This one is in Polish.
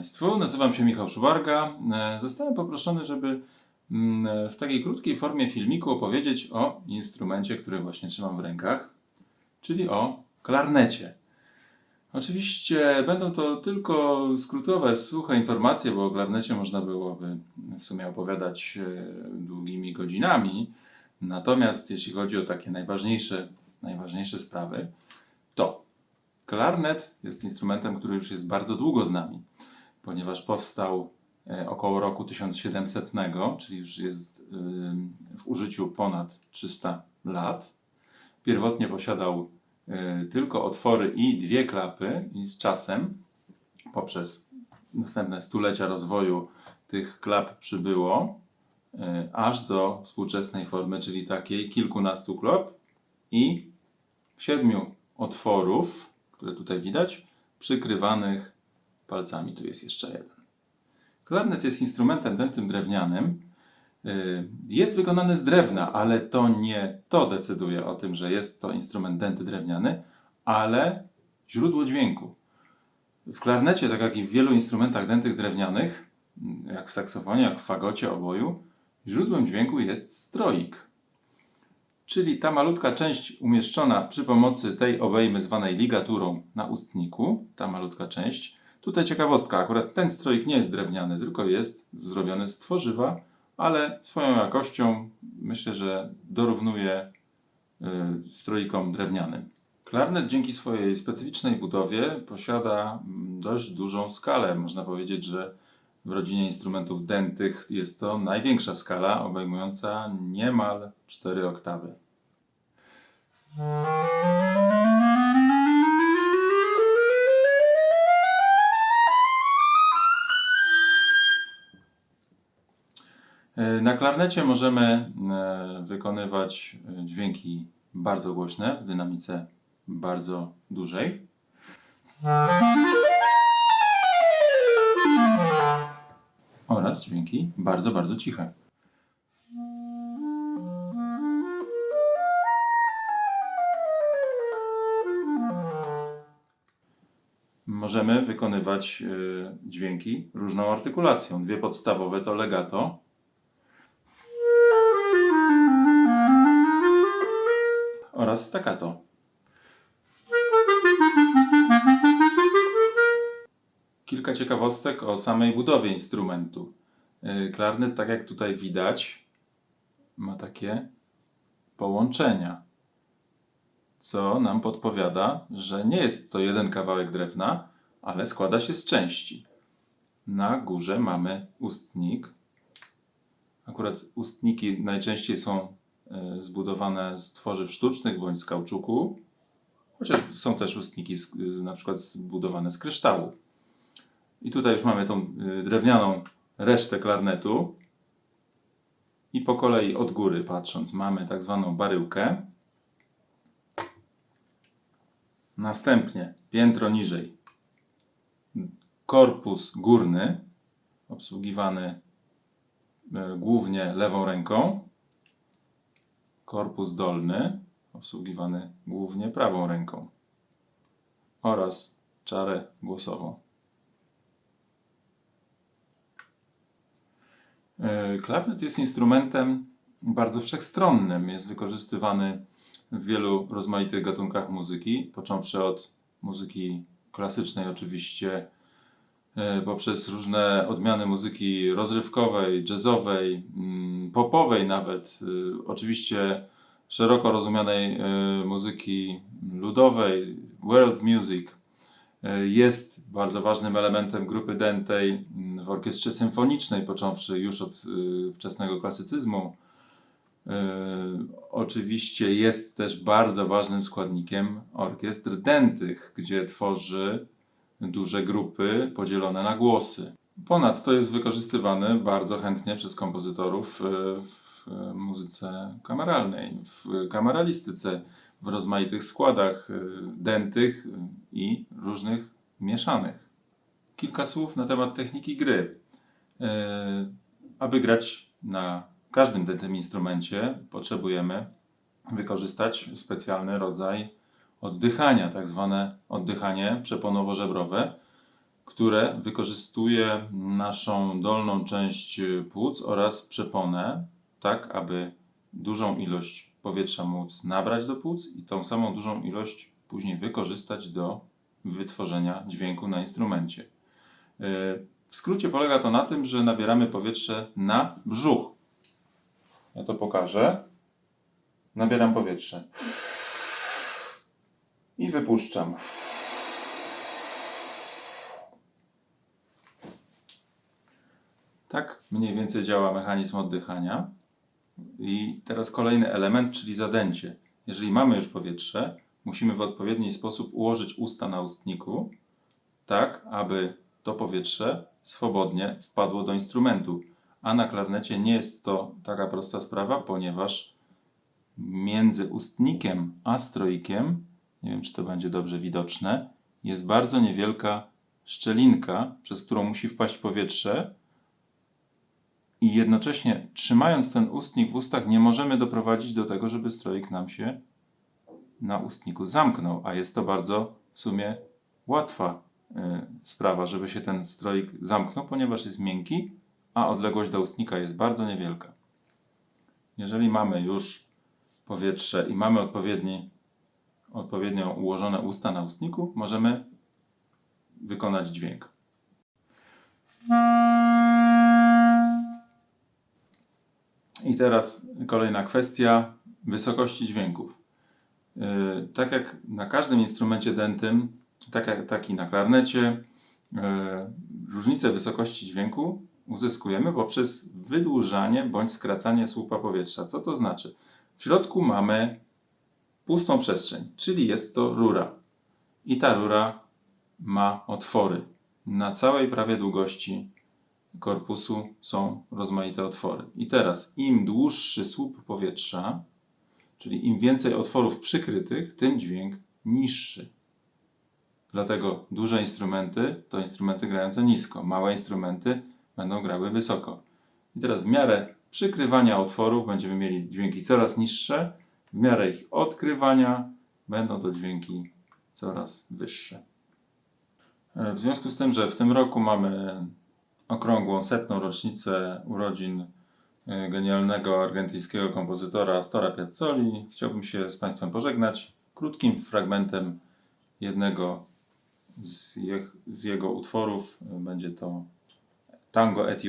Państwu, nazywam się Michał Szubarga. E, Zostałem poproszony, żeby mm, w takiej krótkiej formie filmiku opowiedzieć o instrumencie, który właśnie trzymam w rękach, czyli o klarnecie. Oczywiście będą to tylko skrótowe, suche informacje, bo o klarnecie można byłoby w sumie opowiadać e, długimi godzinami. Natomiast jeśli chodzi o takie najważniejsze, najważniejsze sprawy, to Klarnet jest instrumentem, który już jest bardzo długo z nami, ponieważ powstał e, około roku 1700, czyli już jest y, w użyciu ponad 300 lat. Pierwotnie posiadał y, tylko otwory i dwie klapy, i z czasem, poprzez następne stulecia rozwoju, tych klap przybyło aż do współczesnej formy, czyli takiej kilkunastu klap i siedmiu otworów, które tutaj widać, przykrywanych palcami. Tu jest jeszcze jeden. Klarnet jest instrumentem dętym drewnianym. Yy, Jest wykonany z drewna, ale to nie to decyduje o tym, że jest to instrument dęty drewniany, ale źródło dźwięku. W klarnecie, tak jak i w wielu instrumentach dętych drewnianych, jak w saksofonie, jak w fagocie, oboju, źródłem dźwięku jest stroik czyli ta malutka część umieszczona przy pomocy tej obejmy zwanej ligaturą na ustniku, ta malutka część. Tutaj ciekawostka, akurat ten stroik nie jest drewniany, tylko jest zrobiony z tworzywa, ale swoją jakością myślę, że dorównuje y, stroikom drewnianym. Klarnet dzięki swojej specyficznej budowie posiada mm, dość dużą skalę. Można powiedzieć, że w rodzinie instrumentów dętych jest to największa skala, obejmująca niemal 4 oktawy. Na klarnecie możemy e, wykonywać e, dźwięki bardzo głośne w dynamice bardzo dużej. oraz dźwięki bardzo, bardzo ciche. Możemy wykonywać dźwięki różną artykulacją. Dwie podstawowe to legato oraz staccato. Kilka ciekawostek o samej budowie instrumentu. Yy, Klarnet, tak jak tutaj widać, ma takie połączenia, co nam podpowiada, że nie jest to jeden kawałek drewna, ale składa się z części. Na górze mamy ustnik. Akurat ustniki najczęściej są zbudowane z tworzyw sztucznych bądź z kauczuku, chociaż są też ustniki z, na przykład zbudowane z kryształu. I tutaj już mamy tą y, drewnianą resztę klarnetu. I po kolei od góry patrząc, mamy tak zwaną baryłkę. Następnie piętro niżej korpus górny, obsługiwany y, głównie lewą ręką. Korpus dolny, obsługiwany głównie prawą ręką. Oraz czarę głosową. E, Klarnet jest instrumentem bardzo wszechstronnym. Jest wykorzystywany w wielu rozmaitych gatunkach muzyki, począwszy od muzyki klasycznej, oczywiście, poprzez różne odmiany muzyki rozrywkowej, jazzowej, mm, popowej nawet, e, oczywiście szeroko rozumianej muzyki ludowej, world music jest bardzo ważnym elementem grupy dętej w orkiestrze symfonicznej, począwszy już od wczesnego klasycyzmu. Oczywiście jest też bardzo ważnym składnikiem orkiestr dętych, gdzie tworzy duże grupy podzielone na głosy. Ponadto jest wykorzystywany bardzo chętnie przez kompozytorów y, w muzyce kameralnej, w kameralistyce w rozmaitych składach y, dętych i różnych mieszanych. Kilka słów na temat techniki gry. Aby grać na każdym dętym instrumencie, potrzebujemy wykorzystać specjalny rodzaj oddychania, tak zwane oddychanie przeponowo-żebrowe, które wykorzystuje naszą dolną część płuc oraz przeponę, tak aby dużą ilość powietrza móc nabrać do płuc i tą samą dużą ilość później wykorzystać do wytworzenia dźwięku na instrumencie. W skrócie polega to na tym, że nabieramy powietrze na brzuch. Ja to pokażę. Nabieram powietrze. I wypuszczam. Tak mniej więcej działa mechanizm oddychania. I teraz kolejny element, czyli zadęcie. Jeżeli mamy już powietrze, musimy w odpowiedni sposób ułożyć usta na ustniku, tak aby to powietrze swobodnie wpadło do instrumentu. A na klarnecie nie jest to taka prosta sprawa, ponieważ między ustnikiem a stroikiem, nie wiem czy to będzie dobrze widoczne, jest bardzo niewielka szczelinka, przez którą musi wpaść powietrze, i jednocześnie trzymając ten ustnik w ustach nie możemy doprowadzić do tego, żeby stroik nam się na ustniku zamknął, a jest to bardzo w sumie łatwa y, sprawa, żeby się ten stroik zamknął, ponieważ jest miękki, a odległość do ustnika jest bardzo niewielka. Jeżeli mamy już powietrze i mamy odpowiedni, odpowiednio ułożone usta na ustniku, możemy wykonać dźwięk. I teraz kolejna kwestia wysokości dźwięków. Yy, Tak jak na każdym instrumencie dętym, tak jak tak i na klarnecie, yy, różnicę wysokości dźwięku uzyskujemy poprzez wydłużanie bądź skracanie słupa powietrza. Co to znaczy? W środku mamy pustą przestrzeń, czyli jest to rura. I ta rura ma otwory. Na całej prawie długości korpusu są rozmaite otwory. I teraz im dłuższy słup powietrza, czyli im więcej otworów przykrytych, tym dźwięk niższy. Dlatego duże instrumenty to instrumenty grające nisko, małe instrumenty będą grały wysoko. I teraz w miarę przykrywania otworów będziemy mieli dźwięki coraz niższe, w miarę ich odkrywania będą to dźwięki coraz wyższe. E, W związku z tym, że w tym roku mamy okrągłą setną rocznicę urodzin e, genialnego argentyńskiego kompozytora Astora Piazzoli, chciałbym się z Państwem pożegnać krótkim fragmentem jednego z, jech, z jego utworów. E, Będzie to Tango et